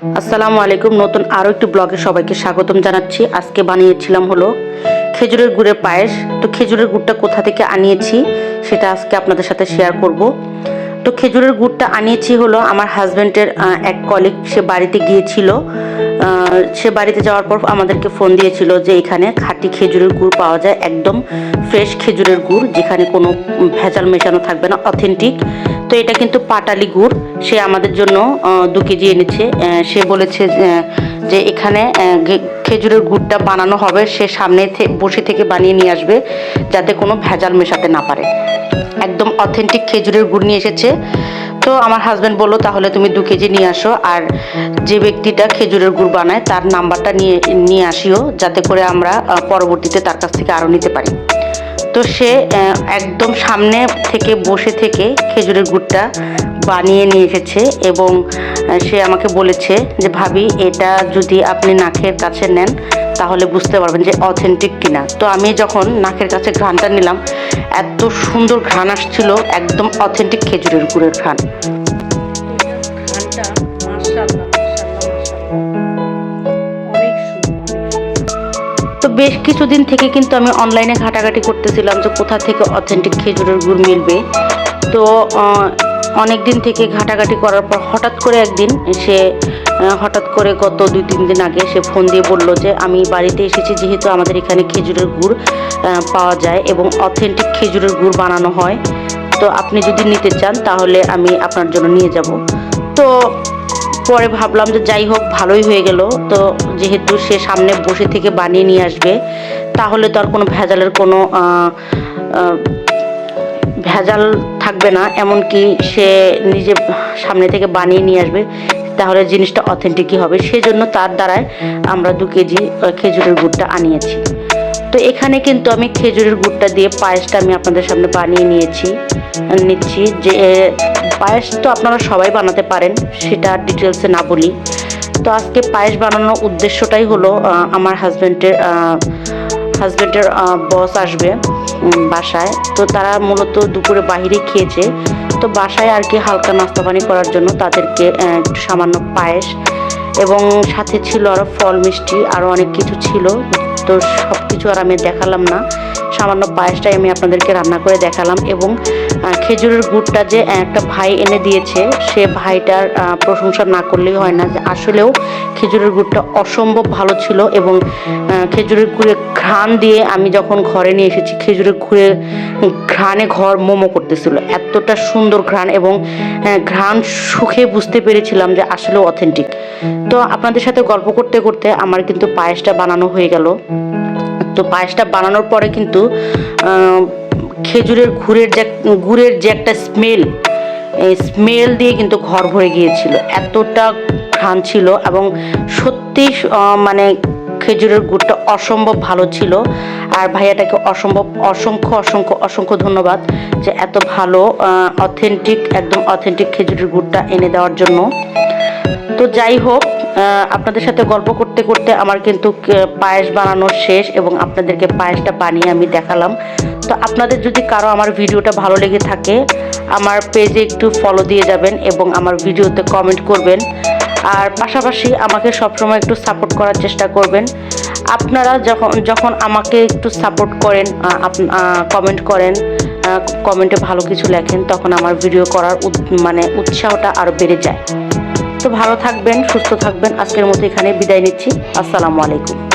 আসসালামু আলাইকুম। নতুন আরও একটি ব্লগে সবাইকে স্বাগতম জানাচ্ছি। আজকে বানিয়েছিলাম হলো খেজুরের গুড়ের পায়েস। তো খেজুরের গুড়টা কোথা থেকে আনিয়েছি সেটা আজকে আপনাদের সাথে শেয়ার করব। তো খেজুরের গুড়টা আনিয়েছি হলো আমার হাজব্যান্ডের এক কলিগ সে বাড়িতে গিয়েছিল। সে বাড়িতে যাওয়ার পর আমাদেরকে ফোন দিয়েছিল যে এখানে খাঁটি খেজুরের গুড় পাওয়া যায়, একদম ফ্রেশ খেজুরের গুড়, যেখানে কোনো ভেজাল মেশানো থাকবে না অথেন্টিক তো এটা কিন্তু পাটালি গুড়। সে আমাদের জন্য দু কেজি এনেছে। সে বলেছে যে- এখানে খেজুরের গুড়টা বানানো হবে। সে সামনে বসে থেকে বানিয়ে নিয়ে আসবে, যাতে কোনো ভেজাল মেশাতে না পারে। একদম অথেন্টিক খেজুরের গুড় নিয়ে এসেছে। তো আমার হাজব্যান্ড বলল, তাহলে তুমি দু কেজি নিয়ে আসো। আর যে ব্যক্তিটা খেজুরের গুড় বানায়, তার নাম্বারটা নিয়ে নিয়ে আসিও, যাতে করে আমরা পরবর্তীতে তার কাছ থেকে আরও নিতে পারি। তো সে একদম সামনে থেকে বসে থেকে খেজুরের গুড়টা বানিয়ে নিয়ে এসেছে এবং সে আমাকে বলেছে যে, ভাবি, এটা যদি আপনি নাকের কাছে নেন, তাহলে বুঝতে পারবেন যে অথেন্টিক কিনা। তো আমি যখন নাকের কাছে ঘ্রাণটা নিলাম, এত সুন্দর ঘ্রাণ আসছিল, একদম অথেন্টিক খেজুরের গুড়ের ঘ্রাণ। বেশ কিছুদিন থেকে কিন্তু আমি অনলাইনে ঘাটাঘাটি করতেছিলাম যে কোথা থেকে অথেন্টিক খেজুরের গুড় মিলবে। তো অনেক দিন থেকে ঘাটাঘাটি করার পর হঠাৎ করে একদিন সে হঠাৎ করে গত দুই, তিন দিন আগে সে ফোন দিয়ে বলল যে, আমি বাড়িতে এসেছি যেহেতু আমাদের এখানে খেজুরের গুড় পাওয়া যায় এবং অথেন্টিক খেজুরের গুড় বানানো হয়। তো আপনি যদি নিতে চান তাহলে আমি আপনার জন্য নিয়ে যাব। তো পরে ভাবলাম যে যাই হোক, ভালোই হয়ে গেল। তো যেহেতু সে সামনে বসে থেকে বানিয়ে নিয়ে আসবে, তাহলে তো আর কোনো ভেজালের কোনো ভেজাল থাকবে না। এমনকি সে নিজে সামনে থেকে বানিয়ে নিয়ে আসবে, তাহলে জিনিসটা অথেন্টিকই হবে। সেজন্য তার দ্বারায় আমরা দু কেজি খেজুরের গুড়টা আনিয়েছি। তো এখানে কিন্তু আমি খেজুরের গুড়টা দিয়ে পায়েসটা আমি আপনাদের সামনে বানিয়ে নিয়েছি, নিচ্ছি যে পায়েস তো আপনারা সবাই বানাতে পারেন, সেটা ডিটেলসে না বলি। তো আজকে পায়েস বানানোর উদ্দেশ্যটাই হলো আমার হাজব্যান্ডের হাজব্যান্ডের বস আসবে বাসায়। তো তারা মূলত দুপুরে বাইরে খেয়েছে। তো বাসায় আর কি হালকা নাস্তা পানি করার জন্য তাদেরকে সামান্য পায়েস এবং সাথে ছিল আরও ফল মিষ্টি আরও অনেক কিছু ছিল। তো সব কিছু আর আমি দেখালাম না। সামান্য পায়েসটাই আমি আপনাদেরকে রান্না করে দেখালাম এবং খেজুরের গুড়টা যে একটা ভাই এনে দিয়েছে, সে ভাইটার প্রশংসা না করলেই হয় না। যে আসলেও খেজুরের গুড়টা অসম্ভব ভালো ছিল এবং খেজুরের গুড়ে ঘ্রাণ দিয়ে আমি যখন ঘরে নিয়ে এসেছি, খেজুরের গুড়ে ঘ্রাণে ঘর মোমো করতেছিল। এতটা সুন্দর ঘ্রাণ এবং ঘ্রাণ সুখে বুঝতে পেরেছিলাম যে আসলেও অথেন্টিক তো আপনাদের সাথে গল্প করতে করতে আমার কিন্তু পায়েসটা বানানো হয়ে গেল। তো পায়েসটা বানানোর পরে কিন্তু খেজুরের গুড়ের যে গুড়ের যে একটা স্মেল এই স্মেল দিয়ে কিন্তু ঘর ভরে গিয়েছিল। এতটা ঘ্রাণ ছিল এবং সত্যি মানে খেজুরের গুড়টা অসম্ভব ভালো ছিল। আর ভাইয়াটাকে অসম্ভব, অসংখ্য অসংখ্য অসংখ্য ধন্যবাদ যে এত ভালো অথেন্টিক একদম অথেন্টিক খেজুরের গুড়টা এনে দেওয়ার জন্য। তো যাই হোক আপনাদের সাথে গল্প করতে করতে আমার কিন্তু পায়েস বানানো শেষ এবং আপনাদেরকে পায়েসটা বানিয়ে আমি দেখালাম। তো আপনাদের যদি কারও আমার ভিডিওটা ভালো লেগে থাকে, আমার পেজে একটু ফলো দিয়ে যাবেন এবং আমার ভিডিওতে কমেন্ট করবেন। আর পাশাপাশি আমাকে সবসময় একটু সাপোর্ট করার চেষ্টা করবেন। আপনারা যখন যখন আমাকে একটু সাপোর্ট করেন কমেন্ট করেন কমেন্টে ভালো কিছু লেখেন, তখন আমার ভিডিও করার মানে উৎসাহটা আরও বেড়ে যায়। তো ভালো থাকবেন সুস্থ থাকবেন। আজকের মতো এখানে বিদায় নিচ্ছি। আসসালামু আলাইকুম।